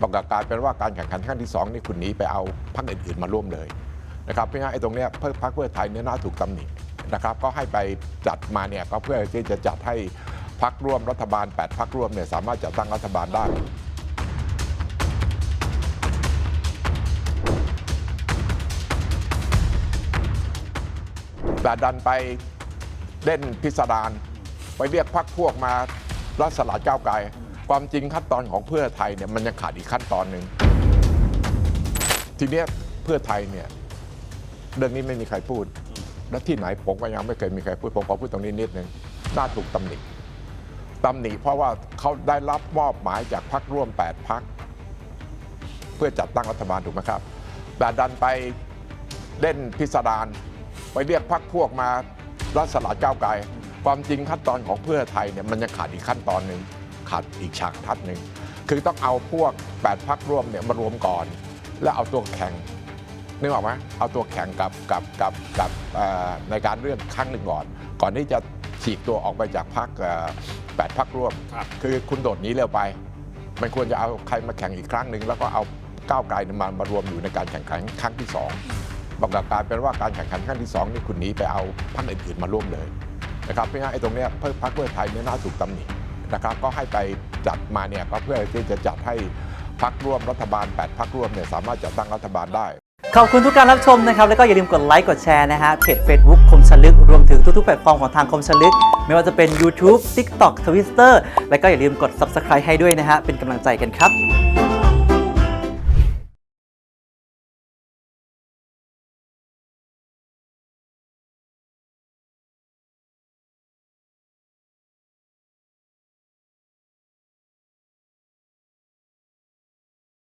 ประกาศการเป็นว่าการแข่งขันครั้งที่สองนี่คุณหนีไปเอาพรรคอื่นๆมาร่วมเลยนะครับเพราะงั้นไอ้ตรงเนี้ยเพื่อพรรคเพื่อไทยเนี่ยน่าถูกตำหนินะครับก็ให้ไปจัดมาเนี่ยก็เพื่อที่จะจัดให้พรรคร่วมรัฐบาล 8พรรคร่วมเนี่ยสามารถจัดตั้งรัฐบาลได้แต่ดันไปเล่นพิสดารไปเรียกพักพวกมารัฐสลายก้าวไกล ความจริงขั้นตอนของเพื่อไทยเนี่ยมันยังขาดอีกขั้นตอนหนึ่งทีเนี้ยเพื่อไทยเนี่ยเรื่องนี้ไม่มีใครพูด และที่ไหนผมก็ยังไม่เคยมีใครพูดผมขอพูดตรงนี้นิดนึงน่าถูกตำหนิตำหนิเพราะว่าเขาได้รับมอบหมายจากพักร่วม 8พักเพื่อจัดตั้งรัฐบาลถูกไหมครับ แต่ดันไปเล่นพิสดารไปเรียกพักพวกมารัฐสลายก้าวไกลความจริงขั้นตอนของเพื่อไทยเนี่ยมันยังขาดอีกขั้นตอนหนึ่ง ขาดอีกฉากทัดหนึ่งคือต้องเอาพวก 8พักร่วมเนี่ยมารวมก่อน แล้วเอาตัวแข่งนึกออกไหมเอาตัวแข่งกับกับกับกับเอ่อในการเลือกครั้งหนึ่งก่อน ก่อนที่จะฉีกตัวออกไปจากพักแปดพักร่วมครับคือคุณโดดหนี้เร็วไป มันควรจะเอาใครมาแข่งอีกครั้งหนึ่งแล้วก็เอาก้าวไกลเนี่ยมามารวมอยู่ในการแข่งขันครั้งที่สองประกาศกลารเป็นว่าการแข่งขันครั้งที่สองนี่คุณหนีไปเอาพรรคอื่นๆมาร่วมเลยนะครับเพราะงั้นไอ้ตรงเนี้ยเพื่อพรรคเพื่อไทยเนี่ยน่าถูกตำหนิ นะครับก็ให้ไปจัดมาเนี่ยก็เพื่อที่จะจัดให้พรรคร่วมรัฐบาล 8พรรคร่วมเนี่ยสามารถจัดตั้งรัฐบาลได้ ขอบคุณทุกการรับชมนะครับ แล้วก็อย่าลืมกดไลค์กดแชร์นะฮะเพจ Facebook คมชลึก รวมถึงทุกๆแพลตฟอร์มของทางคมชลึก ไม่ว่าจะเป็น YouTube TikTok Twitter แล้วก็อย่าลืมกด Subscribe ให้ด้วยนะฮะเป็นกำลังใจกันครับ